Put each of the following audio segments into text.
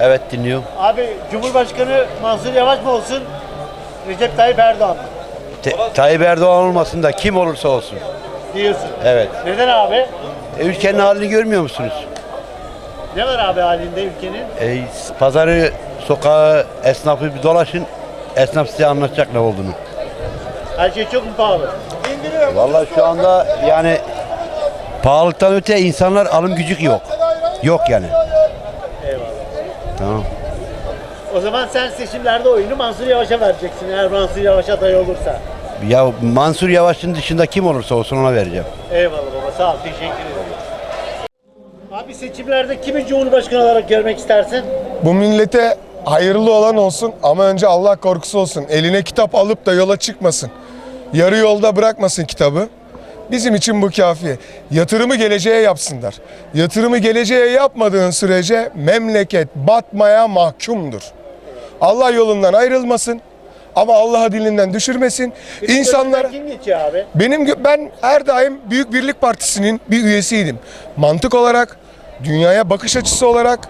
Evet dinliyorum. Abi Cumhurbaşkanı Mansur Yavaş mı olsun? Recep Tayyip Erdoğan mı? Te- Tayyip Erdoğan olmasın da kim olursa olsun. Diyorsun. Evet. Neden abi? E, ülkenin halini görmüyor musunuz? Ne var abi halinde ülkenin? E, pazarı, sokağı, esnafı bir dolaşın. Esnaf size anlatacak ne olduğunu. Her şey çok mu pahalı? Vallahi şu anda yani pahalılıktan öte insanlar alım gücü yok. Yok yani. Tamam. O zaman sen seçimlerde oyunu Mansur Yavaş'a vereceksin eğer Mansur Yavaş aday olursa. Ya Mansur Yavaş'ın dışında kim olursa olsun ona vereceğim. Eyvallah baba sağ ol teşekkür ederim. Abi seçimlerde kimi Cumhurbaşkanı olarak görmek istersin? Bu millete hayırlı olan olsun ama önce Allah korkusu olsun. Eline kitap alıp da yola çıkmasın. Yarı yolda bırakmasın kitabı. Bizim için bu kafi. Yatırımı geleceğe yapsınlar. Yatırımı geleceğe yapmadığın sürece memleket batmaya mahkumdur. Allah yolundan ayrılmasın ama Allah'ı dilinden düşürmesin. İnsanlara Kim geçiyor abi? benim ben her daim Büyük Birlik Partisi'nin bir üyesiydim. Mantık olarak, dünyaya bakış açısı olarak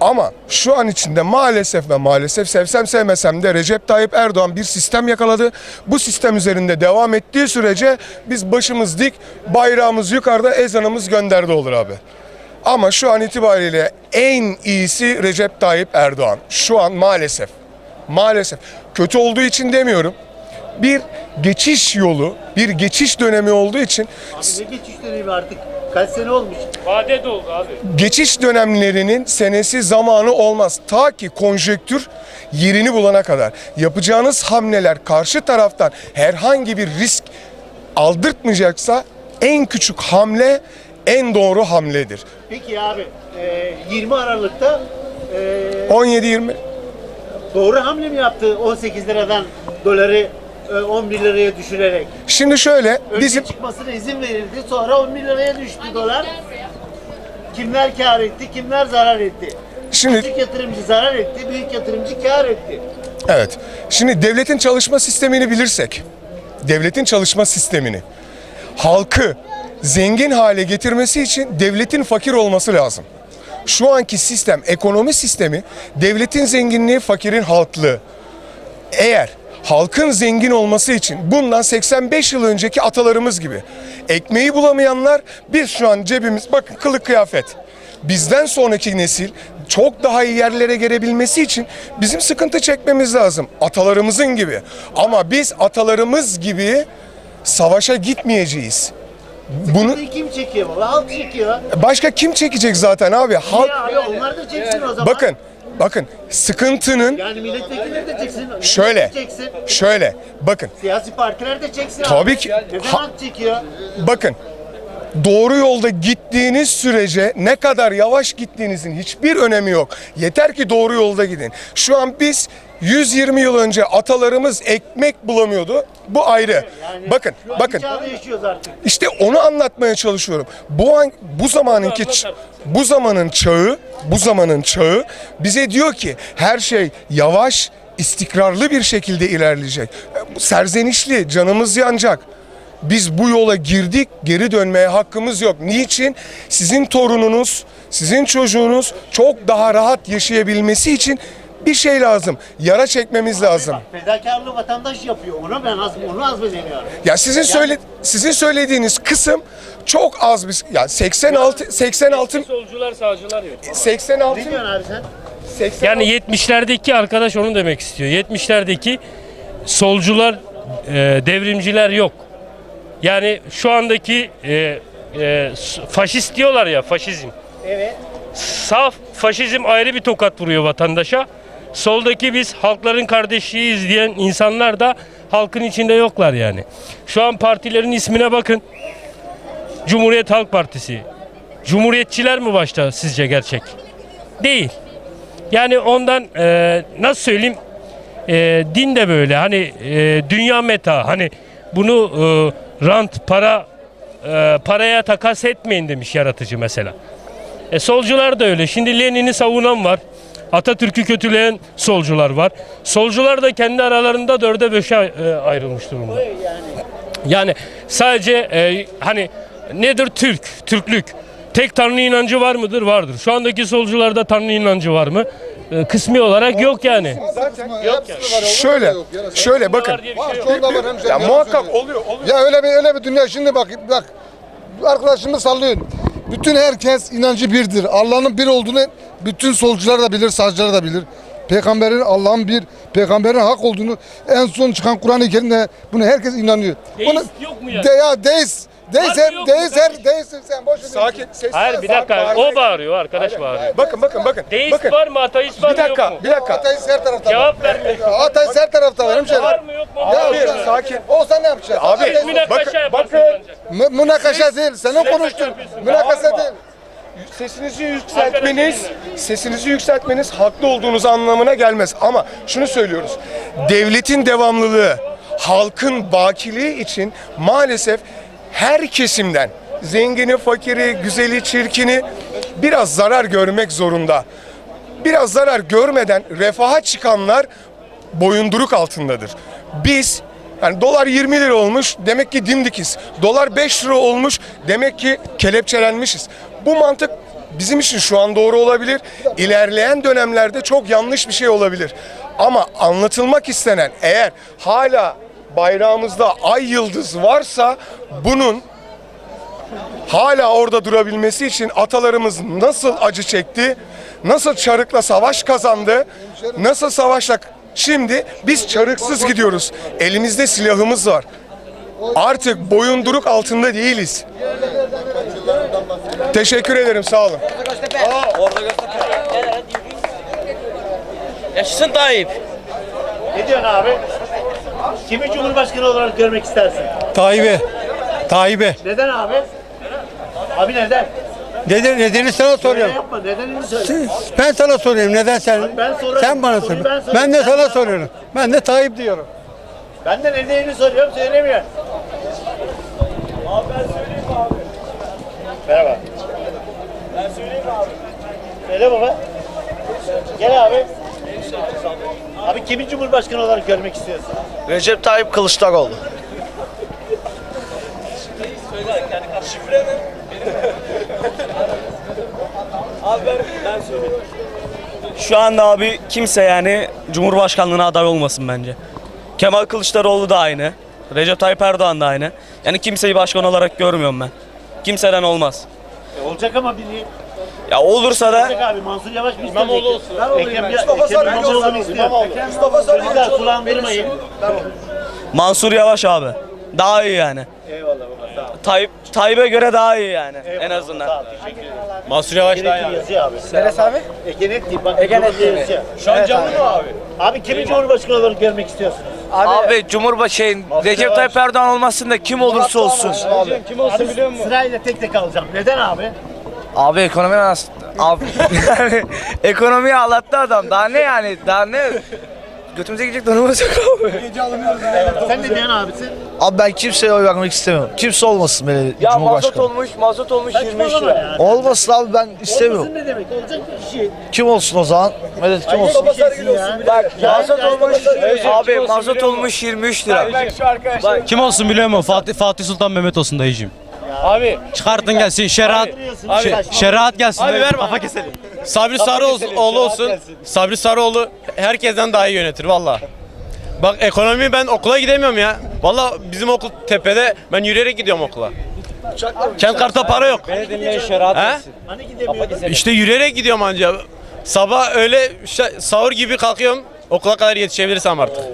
ama şu an içinde maalesef ve maalesef sevsem sevmesem de Recep Tayyip Erdoğan bir sistem yakaladı. Bu sistem üzerinde devam ettiği sürece biz başımız dik, bayrağımız yukarıda, ezanımız gönderdi olur abi. Ama şu an itibariyle en iyisi Recep Tayyip Erdoğan. Şu an maalesef. Maalesef. Kötü olduğu için demiyorum. Bir geçiş yolu, bir geçiş dönemi olduğu için Abi ne geçiş dönemi artık? Kaç sene olmuş? Vade doldu abi. geçiş dönemlerinin senesi zamanı olmaz. Ta ki konjektür yerini bulana kadar. Yapacağınız hamleler karşı taraftan herhangi bir risk aldırtmayacaksa en küçük hamle en doğru hamledir. Peki abi e, 20 Aralık'ta e, 17-20 doğru hamle mi yaptı 18 liradan doları e, 11 liraya düşürerek? Şimdi şöyle Önce bizim çıkmasına izin verildi sonra 11 liraya düştü dolar. Kimler kar etti, kimler zarar etti? şimdi Küçük yatırımcı zarar etti, büyük yatırımcı kar etti. Evet. Şimdi devletin çalışma sistemini bilirsek, devletin çalışma sistemini, halkı zengin hale getirmesi için devletin fakir olması lazım. Şu anki sistem, ekonomi sistemi, devletin zenginliği, fakirin halklığı. Eğer halkın zengin olması için bundan 85 yıl önceki atalarımız gibi ekmeği bulamayanlar biz şu an cebimiz bakın kılık kıyafet. Bizden sonraki nesil çok daha iyi yerlere gelebilmesi için bizim sıkıntı çekmemiz lazım. Atalarımızın gibi. Ama biz atalarımız gibi savaşa gitmeyeceğiz. Bunu kim çekiyor baba? Halk çekiyor. başka kim çekecek zaten abi? Halk Ya onlar da çeksin o zaman. bakın bakın sıkıntının Yani milletvekilleri de çeksin. Şöyle. Çeksin. şöyle bakın Siyasi partiler de çeksin Tabii abi. ki. Ha- halk çekiyor? Bakın doğru yolda gittiğiniz sürece ne kadar yavaş gittiğinizin hiçbir önemi yok. Yeter ki doğru yolda gidin. Şu an biz 120 yıl önce atalarımız ekmek bulamıyordu. Bu ayrı. Yani bakın, bakın. İşte onu anlatmaya çalışıyorum. Bu an bu zamanınki bu zamanın çağı, bu zamanın çağı bize diyor ki her şey yavaş, istikrarlı bir şekilde ilerleyecek. Serzenişli, canımız yanacak. Biz bu yola girdik, geri dönmeye hakkımız yok. Niçin? Sizin torununuz, sizin çocuğunuz çok daha rahat yaşayabilmesi için bir şey lazım. Yara çekmemiz lazım. Bak, fedakarlığı vatandaş yapıyor. Ona ben az, onu azmedemiyorum. Ya sizin söyle sizin söylediğiniz kısım çok az bir ya 86 86 Solcular sağcılar yok. 86 Ne diyorsun abi sen? 80 Yani 70'lerdeki arkadaş onu demek istiyor. 70'lerdeki solcular, e, devrimciler yok. Yani şu andaki e, e, faşist diyorlar ya faşizm. Evet. Saf faşizm ayrı bir tokat vuruyor vatandaşa. Soldaki biz halkların kardeşliğiyiz diyen insanlar da halkın içinde yoklar yani. Şu an partilerin ismine bakın. Cumhuriyet Halk Partisi. Cumhuriyetçiler mi başta sizce gerçek? Değil. Yani ondan e, nasıl söyleyeyim e, din de böyle hani e, dünya meta hani bunu e, rant para e, paraya takas etmeyin demiş yaratıcı mesela. E, solcular da öyle. Şimdi Lenin'i savunan var. Atatürk'ü kötüleyen solcular var. Solcular da kendi aralarında dörde beşe e, ayrılmış durumda. Yani sadece e, hani nedir Türk, Türklük? Tek tanrı inancı var mıdır? Vardır. Şu andaki solcularda tanrı inancı var mı? E, kısmi olarak yok yani. Yok Şöyle, şöyle bakın. Var var hemşerim. Ya muhakkak oluyor, oluyor. Ya öyle bir öyle bir dünya şimdi bak bak arkadaşımı sallıyor. Bütün herkes inancı birdir. Allah'ın bir olduğunu bütün solcular da bilir, sağcılar da bilir. Peygamberin Allah'ın bir, peygamberin hak olduğunu en son çıkan Kur'an-ı Kerim'de bunu herkes inanıyor. Deist Bunu, yok mu yani? De, ya deist. Her, kardeşim? deistsin sen. Boş ver. Sakin, sessiz. Hayır bir dakika o bağırıyor arkadaş bağırıyor. Bakın bakın bakın. Deist bakın. var mı ateist var Bir mı yok dakika, mu? bir dakika. Ateist her tarafta. Cevap vermiyor. Ateist her tarafta var hemşerim. Var mı yok mu? Ya Sakin. Olsa ne yapacaksın? Abi, Bakın- bakın. Münakaşa değil. Senin konuştun. Münakaşa değil. Sesinizi yükseltmeniz, sesinizi yükseltmeniz haklı olduğunuz anlamına gelmez. Ama şunu söylüyoruz. Devletin devamlılığı, halkın bakiliği için maalesef her kesimden zengini, fakiri, güzeli, çirkini biraz zarar görmek zorunda. Biraz zarar görmeden refaha çıkanlar boyunduruk altındadır. Biz yani dolar 20 lira olmuş demek ki dimdikiz. Dolar 5 lira olmuş demek ki kelepçelenmişiz. Bu mantık bizim için şu an doğru olabilir. İlerleyen dönemlerde çok yanlış bir şey olabilir. Ama anlatılmak istenen eğer hala bayrağımızda ay yıldız varsa bunun hala orada durabilmesi için atalarımız nasıl acı çekti, nasıl çarıkla savaş kazandı, nasıl savaşla şimdi biz çarıksız gidiyoruz. Elimizde silahımız var. Artık boyunduruk altında değiliz. Teşekkür ederim sağ olun. Yaşasın Tayyip. Ne diyorsun abi? Kimi Cumhurbaşkanı olarak görmek istersin? Tayyip'e. Tayyip'e. Neden abi? Abi neden? Neden, nedeni sana Öyle soruyorum. yapma. Nedenini söyle. Ben sana soruyorum. Neden sen? ben sorarım. Sen bana sor. Ben sorayım, Ben de sana soruyorum. Ben de Tayyip diyorum. Ben de nedenini soruyorum söylemiyor. Abi ben söyleyeyim abi. Merhaba. Ben söyleyeyim abi. Söyle baba. Gel abi. Abi kimi Cumhurbaşkanı olarak görmek istiyorsun? Recep Tayyip Kılıçdaroğlu. Şu anda abi kimse yani Cumhurbaşkanlığına aday olmasın bence. Kemal Kılıçdaroğlu da aynı. Recep Tayyip Erdoğan da aynı. Yani kimseyi başkan olarak görmüyorum ben. Kimseden olmaz. E, olacak ama biri Ya olursa da abi. Mansur Yavaş mı isteyecek? İmamoğlu olsun. Ekrem, Mustafa Ekrem İmamoğlu'nu istiyor. Mustafa Sarıgül sulandırmayın. Mansur Yavaş abi. Daha iyi yani. Eyvallah baba sağ ol. Tayyip Tayyip'e göre daha iyi yani en azından. Mansur Yavaş Egenet TV yazıyor abi. Neresi abi? Egenet TV bak. Egenet TV yazıyor. Şu an canlı mı abi? Abi kimi Cumhurbaşkanı olarak görmek istiyorsunuz? Abi Cumhurbaşkanı şey, Recep Tayyip Erdoğan olmasın da kim olursa olsun. Kim olsun biliyor musun? Sırayla tek tek alacağım. Neden abi? Abi ekonomi nasıl? Abi yani ekonomiyi ağlattı adam. Daha ne yani? Daha ne? Götümüze gidecek durumumuz yok abi. Sen ne diyorsun abisi? Abi ben kimseye oy vermek istemiyorum. Kimse olmasın böyle Ya mazot Cumhurbaşkanı. olmuş, mazot olmuş 23 Saçmalama lira. Olmasın abi ben istemiyorum. Olmasın ne demek? Olacak bir şey. Kim olsun o zaman? Medet kim olsun? Bak mazot olmuş, abi mazot olmuş 23 lira. Kim olsun biliyor musun? Fatih, Fatih Sultan Mehmet olsun dayıcım. Abi Çıkartın gelsin. Şeriat, Abi, şe- şeriat gelsin. Abi ver kafa keselim. Sabri Sarıoğlu olsun. Sabri Sarıoğlu herkesten daha iyi yönetir valla. Bak ekonomi ben okula gidemiyorum ya. Valla bizim okul tepede ben yürüyerek gidiyorum okula. Kent karta para yok. Beni dinleyin şeriat Hani gidemiyordun? İşte yürüyerek gidiyorum anca. Sabah öyle şa- sahur gibi kalkıyorum. Okula kadar yetişebilirsem artık.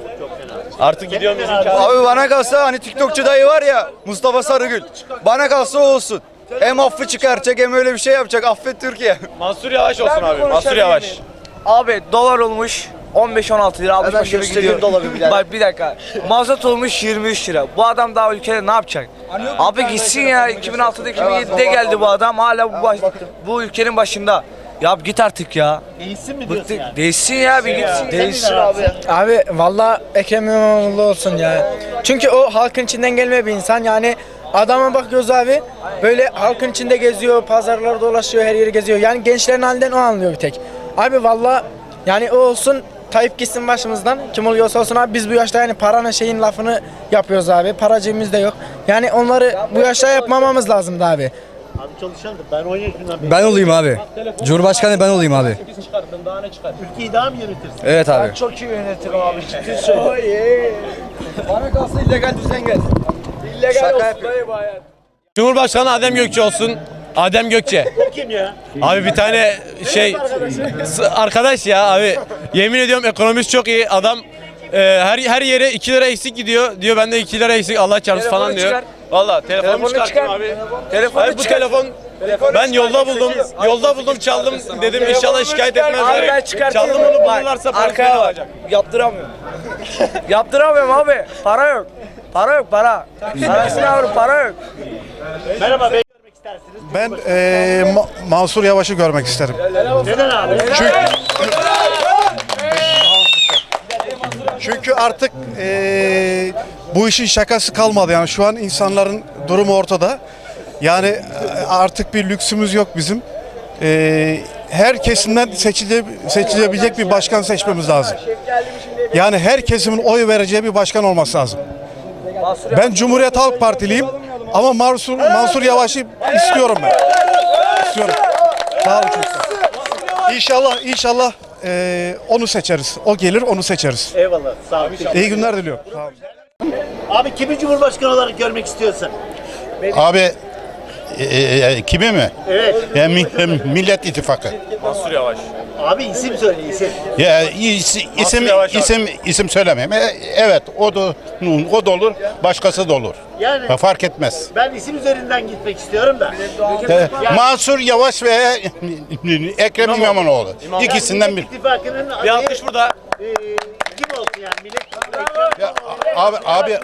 Artık gidiyorum bizim Abi bana kalsa hani TikTokçu dayı var ya Mustafa Sarıgül. Bana kalsa o olsun. Hem affı çıkaracak hem öyle bir şey yapacak. Affet Türkiye. Mansur Yavaş olsun abi. Mansur Yavaş. Abi dolar olmuş 15-16 lira almış Hemen başını göstereyim gidiyor. doları birader. Bak bir dakika. Mazot olmuş 23 lira. Bu adam daha ülkede ne yapacak? Abi gitsin ya 2006'da 2007'de geldi bu adam hala bu, baş, bu ülkenin başında. Ya git artık ya. Değilsin mi diyorsun yani? Değilsin ya bir gitsin. Değilsin abi. Abi valla Ekrem İmamoğlu olsun ya. Çünkü o halkın içinden gelme bir insan yani adama bakıyoruz abi böyle halkın içinde geziyor, pazarlarda dolaşıyor, her yeri geziyor. Yani gençlerin halinden o anlıyor bir tek. Abi valla yani o olsun Tayyip gitsin başımızdan. Kim oluyorsa olsun abi biz bu yaşta yani paranın şeyin lafını yapıyoruz abi. Paracığımız da yok. Yani onları bu yaşta yapmamamız lazımdı abi. Abi çalışandır. Ben 10 yaşından beri. Ben olayım abi. Cumhurbaşkanı ben olayım abi. Ülkeyi daha mı yönetirsin? Evet abi. Çok iyi yönetirim abi. Ciddi söylüyorum. Bana kalsa illegal düzen gelsin. İllegal olsun dayı bu hayat. Cumhurbaşkanı Adem Gökçe olsun. Adem Gökçe. Kim ya? Abi bir tane şey s- arkadaş ya abi yemin ediyorum ekonomist çok iyi adam e, her her yere 2 lira eksik gidiyor diyor bende 2 lira eksik Allah çarpsın falan diyor. Valla telefonumu Telefonu çıkarttım çıkar. abi. Telefonu Hayır, bu çıkar. telefon ben yolda buldum. Yolda buldum çaldım dedim inşallah şikayet Abi ben etmezler. çıkartırım. Çaldım onu Bak, bulurlarsa polis Arkaya bak. alacak. Yaptıramıyorum. Yaptıramıyorum abi. Para yok. Para yok para. Parasını alırım para yok. Merhaba bey. Görmek istersiniz. Ben eee, Ma- Mansur Yavaş'ı görmek isterim. Neden abi? Çünkü artık eee, bu işin şakası kalmadı yani şu an insanların durumu ortada. Yani e, artık bir lüksümüz yok bizim. Eee, her kesimden seçile, seçilebilecek bir başkan seçmemiz lazım. Yani her kesimin oy vereceği bir başkan olması lazım. Ben Cumhuriyet Halk Partiliyim ama Mansur, Mansur Yavaş'ı istiyorum ben. İstiyorum. Sağ olun. İnşallah, inşallah eee, onu seçeriz. O gelir, onu seçeriz. Eyvallah. Sağ olun. İyi günler diliyorum. Sağ olun. Abi kimi cumhurbaşkanı olarak görmek istiyorsun? Abi e, e, kimi mi? Evet. Ya, mi- Millet İttifakı. Mansur Yavaş. Abi isim söyle isim. Ya is- isim Yavaş abi. isim isim söylemeyeyim. E, evet o da o da olur, başkası da olur. Yani Ya, fark etmez. ben isim üzerinden gitmek istiyorum da. E, Mansur Yavaş ve Ekrem İmamoğlu. İkisinden bir. İttifakının Bir adayı, alkış burada. e, yani? Millet Ya, abi abi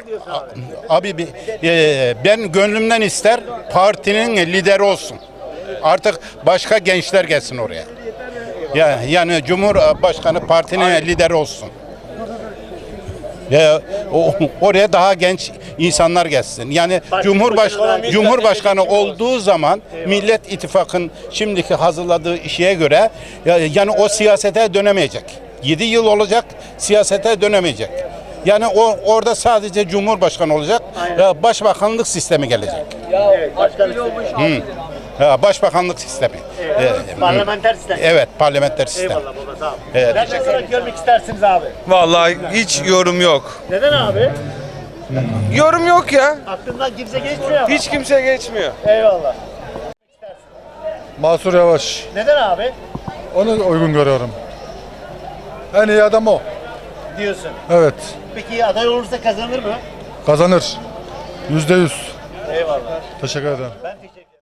abi bir, e, ben gönlümden ister partinin lideri olsun. Artık başka gençler gelsin oraya. Ya yani Cumhurbaşkanı partinin lideri olsun. Ya o, oraya daha genç insanlar gelsin. Yani Cumhurbaş Cumhurbaşkanı olduğu zaman Millet İttifakı'nın şimdiki hazırladığı şeye göre ya- yani o siyasete dönemeyecek. 7 yıl olacak siyasete dönemeyecek. Yani o orada sadece Cumhurbaşkanı olacak. ya Başbakanlık sistemi gelecek. Evet, başkanlık. Ya Başbakanlık sistemi. Evet. Ee, Parlamenter sistem. Evet, parlamenter sistem. Eyvallah baba sağ ol. Evet. Nereden olarak görmek istersiniz abi? Vallahi hiç yorum yok. Neden abi? Yorum yok ya. Aklından kimse geçmiyor ama. Hiç kimse geçmiyor. Eyvallah. Mansur Yavaş. Neden abi? Onu uygun görüyorum. En iyi adam o. Diyorsun. Evet. Peki aday olursa kazanır mı? Kazanır. Yüzde yüz. Eyvallah. Teşekkür ederim. Ben teşekkür